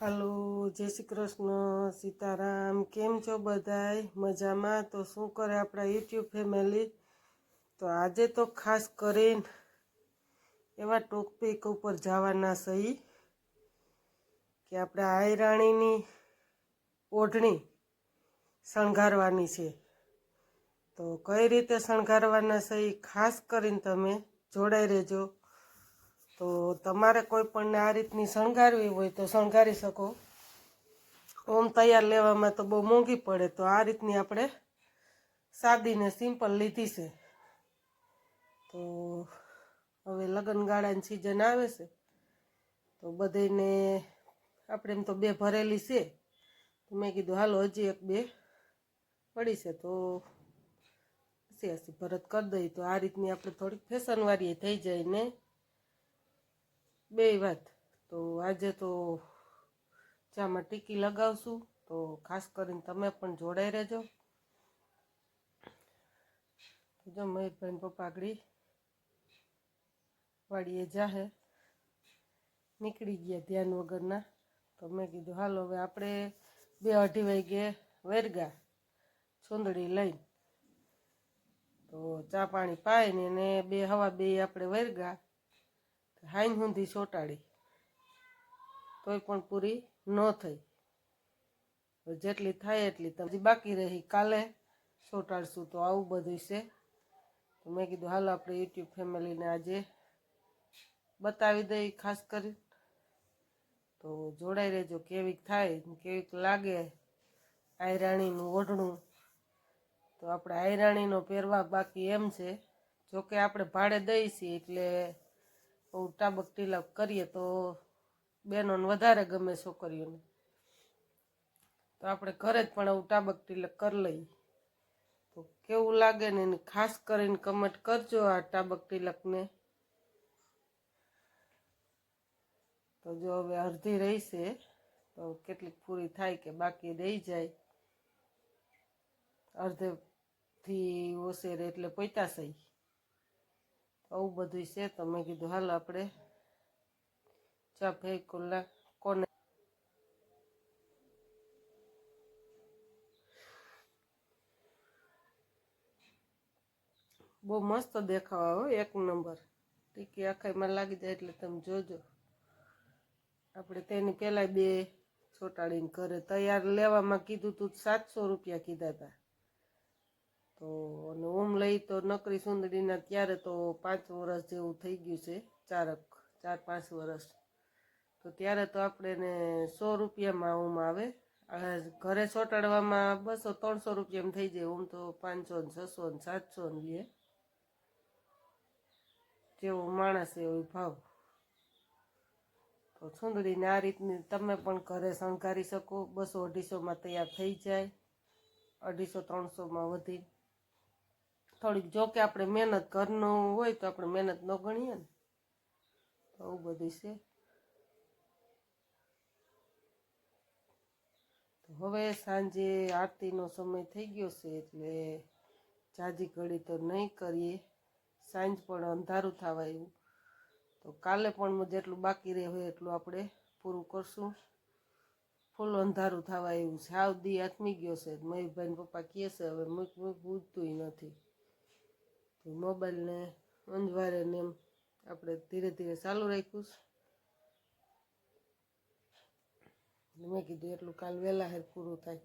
હાલો, જય શ્રી કૃષ્ણ, સીતારામ. કેમ છો બધાય? મજામાં? તો શું કરે આપણા યુટ્યુબ ફેમિલી? તો આજે તો ખાસ કરીને એવા ટોપિક ઉપર જવાના સહી કે આપણે આયરાણીની ઓઢણી શણગારવાની છે. તો કઈ રીતે શણગારવાના સહી? ખાસ કરીને તમે જોડાઈ રહેજો. તો તમારે કોઈ પણ આ રીતની શણગારવી હોય તો શણગારી શકો. ઓમ તૈયાર લેવામાં તો બહુ મોંઘી પડે તો આ રીતની આપણે સાદીને સિમ્પલ લીધી છે. તો હવે લગ્નગાળાની સિઝન આવે છે. તો બધાને આપણે એમ તો બે ભરેલી છે. તો મેં કીધું હાલો હજી એક બે પડી છે તો હસી હસી ભરત કરી દઈ તો આ રીતની આપણે થોડીક ફેશનવાળી થઈ જાય ને. બે વાત. તો આજે તો ચામાં ટીકી લગાવશું. તો ખાસ કરીને તમે પણ જોડાઈ રહેજો. જો મયુરભાઈ પપ્પા આગળ વાડીએ જાહે. નીકળી ગયા ધ્યાન વગરના. તો મેં કીધું, હાલો, હવે આપણે બે અઢી વાગે વેરગા સુંદડી લઈને. તો ચા પાણી પાઈને ને બે હવા બે આપણે વેરગા. હાઈન સુધી ચોંટાડી તોય પણ પૂરી ન થઈ. જેટલી થાય એટલી તમે બાકી રહી. કાલે ચોંટાડશું તો આવું બધું છે. તો મેં કીધું, હાલ, આપણે યુટ્યુબ ફેમિલીને આજે બતાવી દઈ ખાસ કરી તો જોડાઈ રહેજો. કેવીક થાય કેવીક લાગે આયરાણીનું ઓઢણું. તો આપણે આયરાણીનો પહેરવા બાકી એમ છે. જોકે આપણે ભાડે દઈ છીએ એટલે ટાબક ટીલક કરીએ તો બહેનોને વધારે ગમે છોકરીઓને. તો આપણે ઘરે જ પણ આવું ટાબક ટીલક કરી લઈએ. તો કેવું લાગે ને એને ખાસ કરીને કમેન્ટ કરજો આ ટાબક તિલકને તો જો હવે અડધી રહીશે તો કેટલીક પૂરી થાય કે બાકી રહી જાય. અડધેથી ઓછે એટલે પૈતાસઈ આવું બધું છે તો મેં કીધું, હાલ આપણે ચા ફેક કોને? બહુ મસ્ત દેખાવ હો, એક નંબર. ટીકી આખાઈમાં લાગી જાય એટલે તમે જોજો. આપણે તેની પહેલાં બે છોટાડીને ઘરે તૈયાર લેવામાં કીધું તું, સાતસો રૂપિયા કીધા હતા તો અને ઓમ લઈ તો નકરી સુંદરીના ત્યારે તો પાંચ વર્ષ જેવું થઈ ગયું છે, ચારક, ચાર પાંચ વર્ષ તો ત્યારે તો આપણે સો રૂપિયામાં ઓમ આવે. ઘરે ચોંટાડવામાં બસો ત્રણસો રૂપિયામાં થઈ જાય. ઓમ તો પાંચસો ને છસો ને સાતસો ને લે. જેવો માણસ એવો ભાવ. તો સુંદરીને આ રીતની તમે પણ ઘરે શણગારી શકો. બસો અઢીસોમાં તૈયાર થઈ જાય. અઢીસો ત્રણસોમાં વધી. થોડીક જો કે આપણે મહેનત ઘરનું હોય તો આપણે મહેનત ન ગણીએ ને. તો આવું બધું છે. હવે સાંજે આરતીનો સમય થઈ ગયો છે એટલે જાજી ઘડી તો નહીં કરીએ. સાંજ પણ અંધારું થવા એવું તો કાલે પણ જેટલું બાકી રહે હોય એટલું આપણે પૂરું કરશું. ફૂલ અંધારું થવા એવું છે. સાવ દી આથમી ગયો છે. મયુભાઈ પપ્પા કહે છે, હવે મૂક મૂક બૂજતું નથી. મોબાઈલને અંજવારે ને એમ આપણે ધીરે ધીરે ચાલુ રાખ્યું મેં કીધું એટલું કાલ વહેલા હેર પૂરું થાય.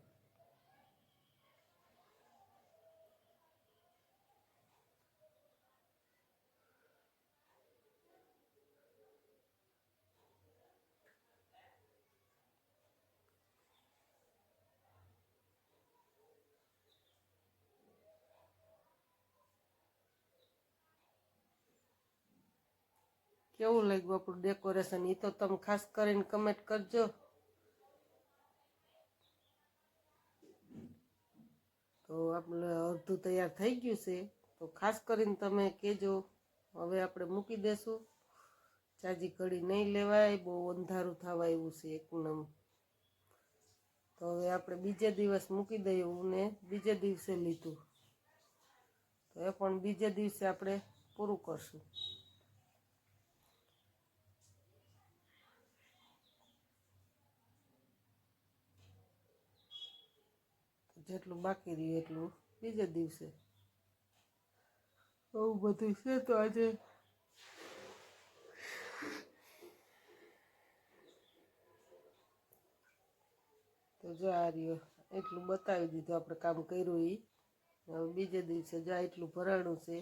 કેવું લાગ્યું આપણું ડેકોરેશન એ તો તમે ખાસ કરીને કમેન્ટ કરજો. તો આપણે અડધું તૈયાર થઈ ગયું છે. તો ખાસ કરીને તમે કહેજો. હવે આપણે મૂકી દેશું. ચાજી ઘડી નહીં લેવાય, બહુ અંધારું થવા એવું છે એકદમ તો હવે આપણે બીજે દિવસ મૂકી દઈએ ને બીજે દિવસે લીધું. તો એ પણ બીજે દિવસે આપણે પૂરું કરશું. જેટલું બાકી રહ્યું એટલું બીજે દિવસે. બહુ બધું છે તો આજે તો જો આ રહ્યો. એટલું બતાવી દીધું આપણે કામ કર્યું એ હવે બીજે દિવસે જા એટલું ભરાણું છે.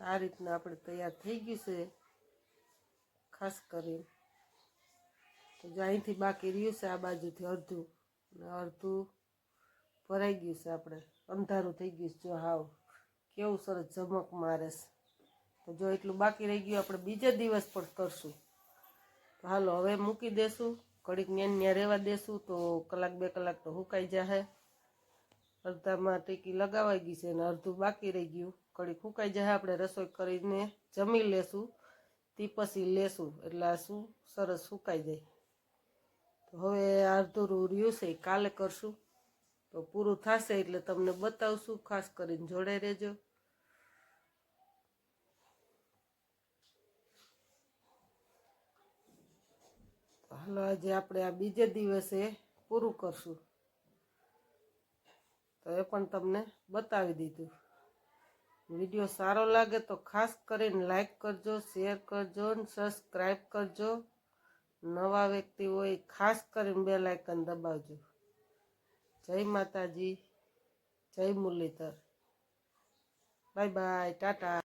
આ રીતના આપણે તૈયાર થઈ ગયું છે. ખાસ કરીને. તો જો અહીંથી બાકી રહ્યું છે આ બાજુથી અડધું. ને અડધું ભરાઈ ગયું છે આપણે. અંધારું થઈ ગયું છે. જો હાવ કેવું સરસ ઝમક મારે છે. તો જો એટલું બાકી રહી ગયું, આપણે બીજે દિવસ પણ કરશું. તો હાલો, હવે મૂકી દેશું. ઘડીક ન્યાન ન્યા રહેવા દેશું, તો કલાક બે કલાક તો સુકાઈ જશે અડધામાં ટીકી લગાવાઈ ગઈ છે અને અડધું બાકી રહી ગયું. ઘડીક સુકાઈ જશે આપણે રસોઈ કરીને જમી લેશું. તે લેશું, એટલે આ શું સરસ સુકાઈ જાય. તો હવે અડધું રહ્યું છે, કાલે કરશું. તો પૂરું થશે એટલે તમને બતાવશું, ખાસ કરીને જોડે રહેજો. હાલો, આજે આપણે આ બીજે દિવસે પૂરું કરશું. તો એ પણ તમને બતાવી દીધું. વીડિયો સારો લાગે તો ખાસ કરીને લાઈક કરજો, શેર કરજો અને સબસ્ક્રાઈબ કરજો. નવા વ્યક્તિ હોય ખાસ કરીને બે લાઇકન દબાવજો. જય માતાજી, જય મુરલીધર. Bye bye, Tata.